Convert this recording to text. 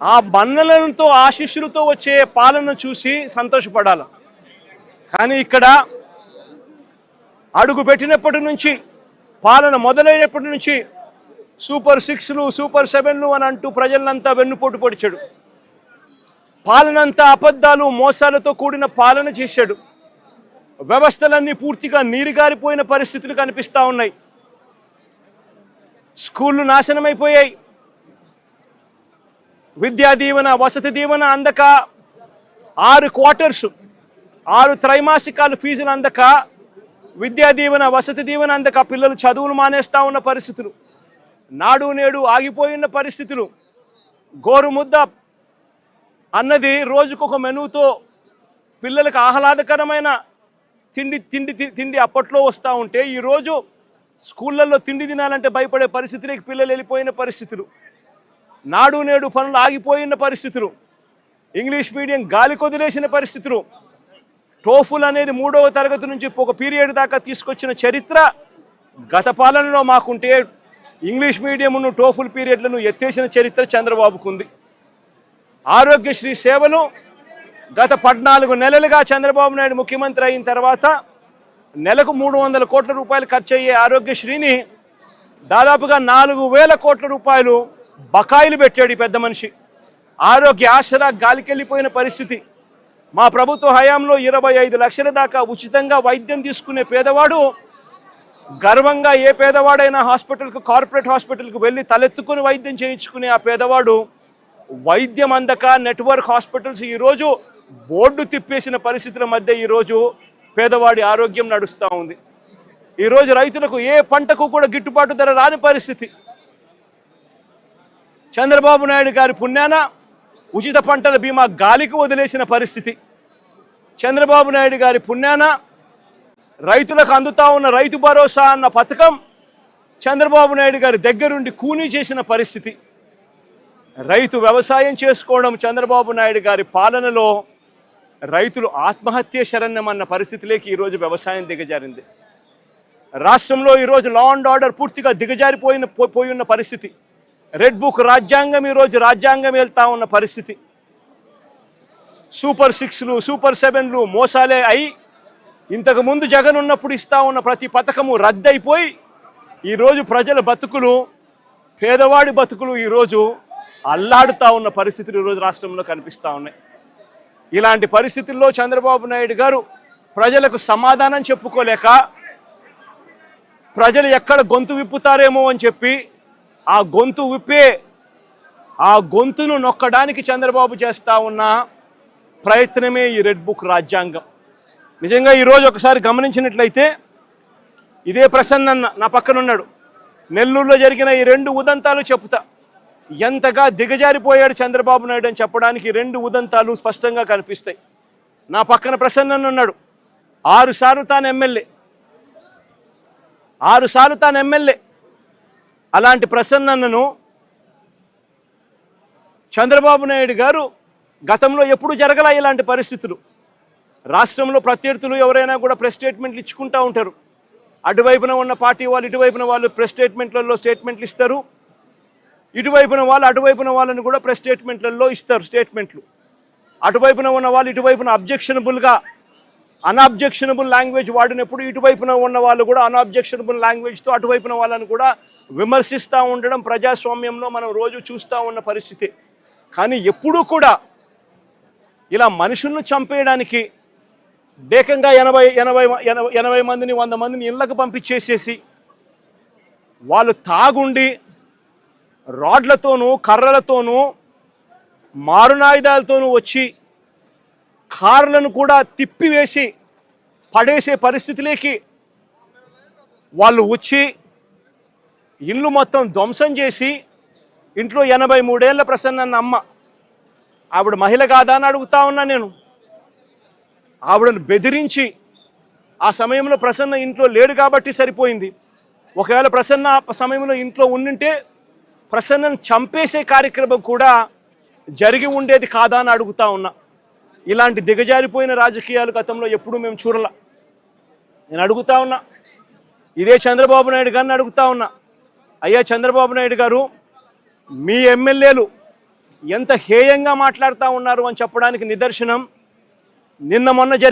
ఆ మన్నలతో ఆశీస్సులతో వచ్చే పాలన చూసి సంతోషపడాలి. కానీ ఇక్కడ అడుగు పెట్టినప్పటి నుంచి పాలన మొదలైనప్పటి నుంచి సూపర్ సిక్స్లు సూపర్ సెవెన్లు అని అంటూ ప్రజలంతా వెన్నుపోటు పొడిచాడు. పాలనంతా అబద్ధాలు మోసాలతో కూడిన పాలన చేశాడు. వ్యవస్థలన్నీ పూర్తిగా నీరుగారిపోయిన పరిస్థితులు కనిపిస్తూ ఉన్నాయి. స్కూళ్ళు నాశనమైపోయాయి. విద్యా దీవెన వసతి దీవెన అందక ఆరు క్వార్టర్స్ ఆరు త్రైమాసికాలు ఫీజులు అందక విద్యా దీవెన వసతి దీవెన అందక పిల్లలు చదువులు మానేస్తా ఉన్న పరిస్థితులు నాడు నేడు ఆగిపోయిన పరిస్థితులు. గోరుముద్ద అన్నది రోజుకొక మెనూతో పిల్లలకు ఆహ్లాదకరమైన తిండి తిండి తి- తిండి అప్పట్లో వస్తూ ఉంటే ఈరోజు స్కూళ్ళల్లో తిండి తినాలంటే భయపడే పరిస్థితులకి పిల్లలు వెళ్ళిపోయిన పరిస్థితులు. నాడు నేడు పనులు ఆగిపోయిన పరిస్థితులు. ఇంగ్లీష్ మీడియం గాలి కొదిలేసిన పరిస్థితులు. టోఫుల్ అనేది మూడవ తరగతి నుంచి ఒక పీరియడ్ దాకా తీసుకొచ్చిన చరిత్ర గత పాలనలో మాకుంటే ఇంగ్లీష్ మీడియంను టోఫుల్ పీరియడ్లను ఎత్తేసిన చరిత్ర చంద్రబాబుకు ఉంది. ఆరోగ్యశ్రీ సేవలు గత పద్నాలుగు నెలలుగా చంద్రబాబు నాయుడు ముఖ్యమంత్రి అయిన తర్వాత నెలకు మూడు వందల కోట్ల రూపాయలు ఖర్చు అయ్యే ఆరోగ్యశ్రీని దాదాపుగా నాలుగు వేల కోట్ల రూపాయలు బకాయిలు పెట్టాడు ఈ పెద్ద మనిషి. ఆరోగ్య ఆసరా గాలికెళ్ళిపోయిన పరిస్థితి. మా ప్రభుత్వ హయాంలో ఇరవై ఐదు లక్షల దాకా ఉచితంగా వైద్యం తీసుకునే పేదవాడు గర్వంగా ఏ పేదవాడైనా హాస్పిటల్కు కార్పొరేట్ హాస్పిటల్కు వెళ్ళి తలెత్తుకుని వైద్యం చేయించుకునే ఆ పేదవాడు వైద్యం అందక నెట్వర్క్ హాస్పిటల్స్ ఈరోజు బోర్డు తిప్పేసిన పరిస్థితుల మధ్య ఈరోజు పేదవాడి ఆరోగ్యం నడుస్తూ ఉంది. ఈరోజు రైతులకు ఏ పంటకు కూడా గిట్టుబాటు ధర రాని పరిస్థితి. చంద్రబాబు నాయుడు గారి పుణ్యాన ఉచిత పంటల బీమా గాలికి వదిలేసిన పరిస్థితి. చంద్రబాబు నాయుడు గారి పుణ్యాన రైతులకు అందుతా ఉన్న రైతు భరోసా అన్న పథకం చంద్రబాబు నాయుడు గారి దగ్గరుండి కూనీ చేసిన పరిస్థితి. రైతు వ్యవసాయం చేసుకోవడం చంద్రబాబు నాయుడు గారి పాలనలో రైతులు ఆత్మహత్య శరణ్యమన్న పరిస్థితిలోకి ఈరోజు వ్యవసాయం దిగజారింది. రాష్ట్రంలో ఈరోజు లా అండ్ ఆర్డర్ పూర్తిగా దిగజారిపోయిన పో- పోయి ఉన్న పరిస్థితి. రెడ్ బుక్ రాజ్యాంగం ఈరోజు రాజ్యాంగం వెళ్తా ఉన్న పరిస్థితి. సూపర్ సిక్స్లు సూపర్ సెవెన్లు మోసాలే అయి ఇంతకు ముందు జగన్ ఉన్నప్పుడు ఇస్తా ఉన్న ప్రతి పథకము రద్దయిపోయి ఈరోజు ప్రజల బతుకులు పేదవాడి బతుకులు ఈరోజు అల్లాడుతూ ఉన్న పరిస్థితులు ఈరోజు రాష్ట్రంలో కనిపిస్తూ ఉన్నాయి. ఇలాంటి పరిస్థితుల్లో చంద్రబాబు నాయుడు గారు ప్రజలకు సమాధానం చెప్పుకోలేక ప్రజలు ఎక్కడ గొంతు విప్పుతారేమో అని చెప్పి ఆ గొంతు విప్పే ఆ గొంతును నొక్కడానికి చంద్రబాబు చేస్తూ ఉన్న ప్రయత్నమే ఈ రెడ్ బుక్ రాజ్యాంగం. నిజంగా ఈరోజు ఒకసారి గమనించినట్లయితే ఇదే ప్రసన్న నా పక్కనున్నాడు నెల్లూరులో జరిగిన ఈ రెండు ఉదంతాలు చెప్తా ఎంతగా దిగజారిపోయాడు చంద్రబాబు నాయుడు అని చెప్పడానికి రెండు ఉదంతాలు స్పష్టంగా కనిపిస్తాయి. నా పక్కన ప్రసన్న ఉన్నాడు. ఆరుసార్లు తాను ఎమ్మెల్యే. ఆరుసార్లు తాను ఎమ్మెల్యే. అలాంటి ప్రసన్నను చంద్రబాబు నాయుడు గారు గతంలో ఎప్పుడు జరగల ఇలాంటి పరిస్థితులు. రాష్ట్రంలో ప్రత్యర్థులు ఎవరైనా కూడా ప్రెస్ స్టేట్మెంట్లు ఇచ్చుకుంటూ ఉంటారు. అటువైపున ఉన్న పార్టీ వాళ్ళు ఇటువైపున వాళ్ళు ప్రెస్ స్టేట్మెంట్లలో స్టేట్మెంట్లు ఇస్తారు. ఇటువైపున వాళ్ళు అటువైపున వాళ్ళని కూడా ప్రెస్ స్టేట్మెంట్లలో ఇస్తారు స్టేట్మెంట్లు. అటువైపున ఉన్న వాళ్ళు ఇటువైపున అబ్జెక్షనబుల్గా అన్అబ్జెక్షనబుల్ లాంగ్వేజ్ వాడినప్పుడు ఇటువైపున ఉన్న వాళ్ళు కూడా అన్అబ్జెక్షనబుల్ లాంగ్వేజ్తో అటువైపున వాళ్ళని కూడా విమర్శిస్తూ ఉండడం ప్రజాస్వామ్యంలో మనం రోజు చూస్తూ ఉన్న పరిస్థితి. కానీ ఎప్పుడూ కూడా ఇలా మనుషులను చంపేయడానికి ఏకంగా ఎనభై ఎనభై ఎనభై ఎనభై మందిని వంద మందిని ఇళ్ళకు పంపించేసేసి వాళ్ళు తాగుండి రాడ్లతోనూ కర్రలతోనూ మారునాయుధాలతోనూ వచ్చి కార్లను కూడా తిప్పివేసి పడేసే పరిస్థితిలోకి వాళ్ళు వచ్చి ఇల్లు మొత్తం ధ్వంసం చేసి ఇంట్లో ఎనభై మూడేళ్ళ ప్రసన్న అమ్మ. ఆవిడ మహిళ కాదా అని అడుగుతా ఉన్నా నేను. ఆవిడను బెదిరించి ఆ సమయంలో ప్రసన్న ఇంట్లో లేడు కాబట్టి సరిపోయింది. ఒకవేళ ప్రసన్న ఆ సమయంలో ఇంట్లో ఉండింటే ప్రసన్నను చంపేసే కార్యక్రమం కూడా జరిగి ఉండేది కాదా అని అడుగుతా ఉన్నా. ఇలాంటి దిగజారిపోయిన రాజకీయాలు గతంలో ఎప్పుడూ మేము చూడలా. నేను అడుగుతా ఉన్నా. ఇదే చంద్రబాబు నాయుడు గారిని అడుగుతా ఉన్నా. అయ్యా చంద్రబాబు నాయుడు గారు మీ ఎమ్మెల్యేలు ఎంత హేయంగా మాట్లాడుతూ ఉన్నారు అని చెప్పడానికి నిదర్శనం నిన్న మొన్న జరిగి